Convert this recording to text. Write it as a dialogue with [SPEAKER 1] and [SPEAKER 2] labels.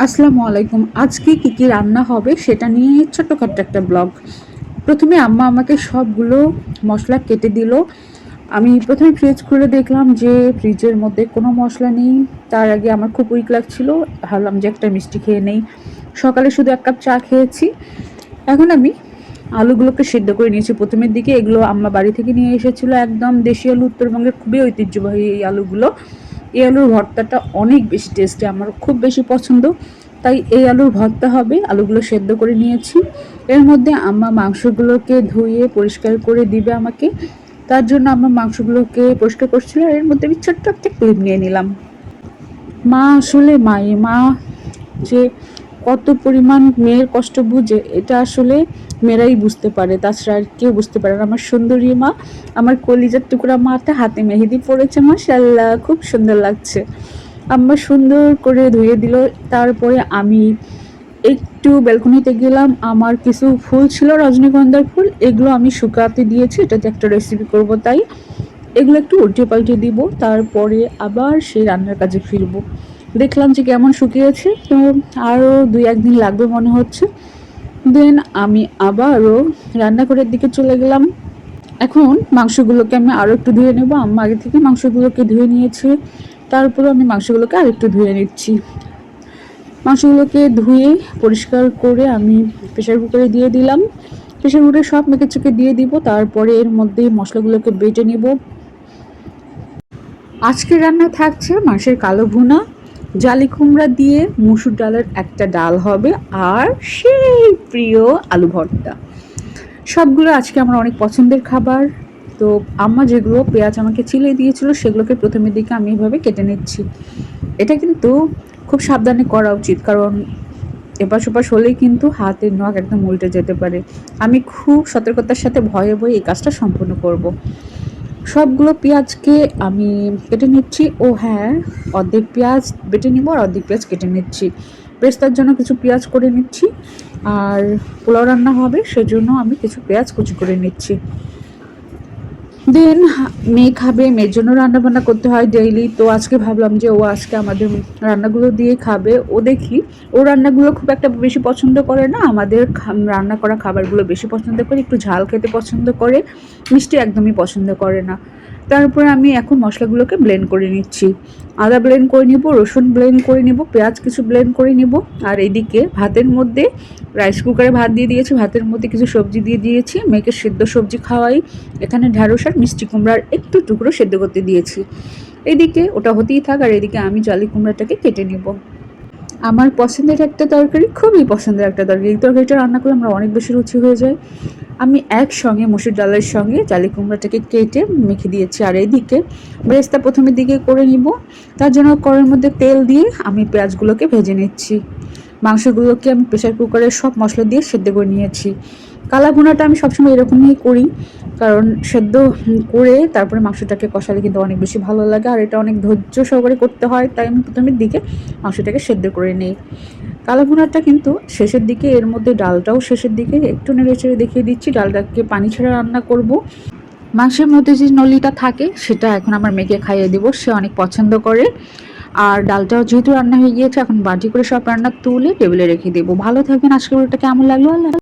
[SPEAKER 1] আসসালামু আলাইকুম। আজকে কি কি রান্না হবে সেটা নিয়ে ছোট্টখাট্ট একটা ব্লগ। প্রথমে আম্মা আমাকে সবগুলো মশলা কেটে দিল। আমি প্রথমে ফ্রিজ খুলে দেখলাম যে ফ্রিজের মধ্যে কোনো মশলা নেই। তার আগে আমার খুব উইক লাগছিল। ভাবলাম যে একটা মিষ্টি খেয়ে নেই। সকালে শুধু এক কাপ চা খেয়েছি। এখন আমি আলুগুলোকে সেদ্ধ করে নিয়েছি প্রথমের দিকে। এগুলো আম্মা বাড়ি থেকে নিয়ে এসেছিল একদম দেশি আলু, উত্তরবঙ্গের খুবই ঐতিহ্যবাহী এই আলুগুলো। এই আলুর ভর্তাটা অনেক বেশি টেস্টি আমার খুব বেশি পছন্দ। তাই এই আলুর ভর্তা হবে, আলুগুলো সেদ্ধ করে নিয়েছি। এর মধ্যে আমার মাংসগুলোকে ধুয়ে পরিষ্কার করে দিবে আমাকে। তার জন্য আমার মাংসগুলোকে পরিষ্কার করছিল এর মধ্যে আমি ছোট্ট একটা ক্লিপ নিয়ে নিলাম। মা আসলে মায়ে মা যে কত পরিমাণ মেয়ের কষ্ট বুঝে, এটা আসলে মেয়েরাই বুঝতে পারে। তাছাড়া আর কেউ বুঝতে পারে আমার সুন্দরী মা, আমার কলিজার টুকরা মাটা হাতে মেহেদি পড়েছে মা মাশাল্লাহ খুব সুন্দর লাগছে। আম্মা সুন্দর করে ধুয়ে দিল, তারপরে আমি একটু ব্যালকনিতে গেলাম। আমার কিছু ফুল ছিল, রজনীগন্ধার ফুল, এগুলো আমি শুকাতে দিয়েছি এটাতে একটা রেসিপি করব তাই। এগুলো একটু উল্টে পাল্টে দিব, তারপরে আবার সেই রান্নার কাজে ফিরবো। দেখলাম যে কেমন শুকিয়েছে তো আরও দুই, একদিন লাগবে মনে হচ্ছে। দেন আমি আবারও রান্নাঘরের দিকে চলে গেলাম। এখন মাংসগুলোকে আমি আরও একটু ধুয়ে নেব। আম্মা আগে থেকে মাংসগুলোকে ধুয়ে নিয়েছে। তারপরে আমি মাংসগুলোকে আরেকটু ধুয়ে নিচ্ছি। মাংসগুলোকে ধুয়ে পরিষ্কার করে আমি প্রেশার কুকারে দিয়ে দিলাম। প্রেশার কুকারে সব মেখে চুকে দিয়ে দিব। তারপরে এর মধ্যে মশলাগুলোকে বেটে নিব। আজকে রান্না থাকছে মাছের কালো ভুনা। জালি কুমড়া দিয়ে মুসুর ডালের একটা ডাল হবে আর সেই প্রিয় আলু ভর্তা। সবগুলো আজকে আমার অনেক পছন্দের খাবার। তো আম্মা যেগুলো পেঁয়াজ আমাকে চিলে দিয়েছিল সেগুলোকে প্রথমের দিকে আমি এভাবে কেটে নিচ্ছি। এটা কিন্তু খুব সাবধানে করা উচিত, কারণ এপাশ ওপাশ হলেই কিন্তু হাতের নখ একদম উল্টে যেতে পারে। আমি খুব সতর্কতার সাথে ভয়ে ভয়ে এই কাজটা সম্পূর্ণ করব। সবগুলো পেঁয়াজকে আমি কেটে নিচ্ছি। ও হ্যাঁ অর্ধেক পেঁয়াজ বেটে নিব আর অর্ধেক পেঁয়াজ কেটে নিচ্ছি। পেস্তার জন্য কিছু পেঁয়াজ করে নিচ্ছি। আর পোলাও রান্না হবে, সেজন্য আমি কিছু পেঁয়াজ কুচি করে নিচ্ছি। দেন মেয়ে খাবে, মেয়ের জন্য রান্না বান্না করতে হয় ডেইলি তো আজকে ভাবলাম যে ও আজকে আমাদের রান্নাগুলো দিয়ে খাবে। ও দেখি, ও রান্নাগুলো খুব একটা বেশি পছন্দ করে না। আমাদের রান্না করা খাবারগুলো বেশি পছন্দ করে, একটু ঝাল খেতে পছন্দ করে। মিষ্টি একদমই পছন্দ করে না। তারপরে আমি এখন মশলাগুলোকে ব্লেন্ড করে নিচ্ছি। আদা ব্লেন্ড করে নিব, রসুন ব্লেন্ড করে নিব, পেঁয়াজ কিছু ব্লেন্ড করে নিব। আর এদিকে ভাতের মধ্যে রাইস কুকারে ভাত দিয়ে দিয়েছি, ভাতের মধ্যে কিছু সবজি দিয়ে দিয়েছি মেয়েকে সেদ্ধ সবজি খাওয়াই। এখানে ঢ্যাঁড়স আর মিষ্টি কুমড়ার একটু টুকরো সেদ্ধ করতে দিয়েছি। এদিকে ওটা হতেই থাক, আর এদিকে আমি জালি কুমড়াটাকে কেটে নেব। আমার পছন্দের একটা তরকারি, খুবই পছন্দের একটা তরকারি। তরকারিটা রান্না করে আমরা অনেক বেশি রুচি হয়ে যায় আমি একসঙ্গে মুসুর ডালের সঙ্গে জালি কুমড়াটাকে কেটে মেখে দিয়েছি। আর এইদিকে ব্রেস্তা প্রথমের দিকে করে নিব। তার জন্য কড়ের মধ্যে তেল দিয়ে আমি পেঁয়াজগুলোকে ভেজে নিচ্ছি। মাংসগুলোকে আমি প্রেশার কুকারে সব মশলা দিয়ে সেদ্ধ করে নিয়েছি। কালা ভুনাটা আমি সবসময় এরকমই করি। কারণ সেদ্ধ করে তারপরে মাংসটাকে কষালে কিন্তু অনেক বেশি ভালো লাগে। আর এটা অনেক ধৈর্য সহকারে করতে হয়, তাই আমি প্রথমের দিকে মাংসটাকে সেদ্ধ করে নিই। কালা ভুনাটা কিন্তু শেষের দিকে, এর মধ্যে ডালটাও শেষের দিকে, একটু নেড়ে চেড়ে দেখিয়ে দিচ্ছি, ডালটাকে পানি ছাড়া রান্না করব। মাংসের মধ্যে যে নলিটা থাকে, সেটা এখন আমার মেয়েকে খাইয়ে দেবো, সে অনেক পছন্দ করে। আর ডালটাও যেহেতু রান্না হয়ে গিয়েছে, এখন বাটি করে সব রান্না তুলে টেবিলে রেখে দেবো। ভালো থাকবেন আজকে আজকের কেমন লাগল?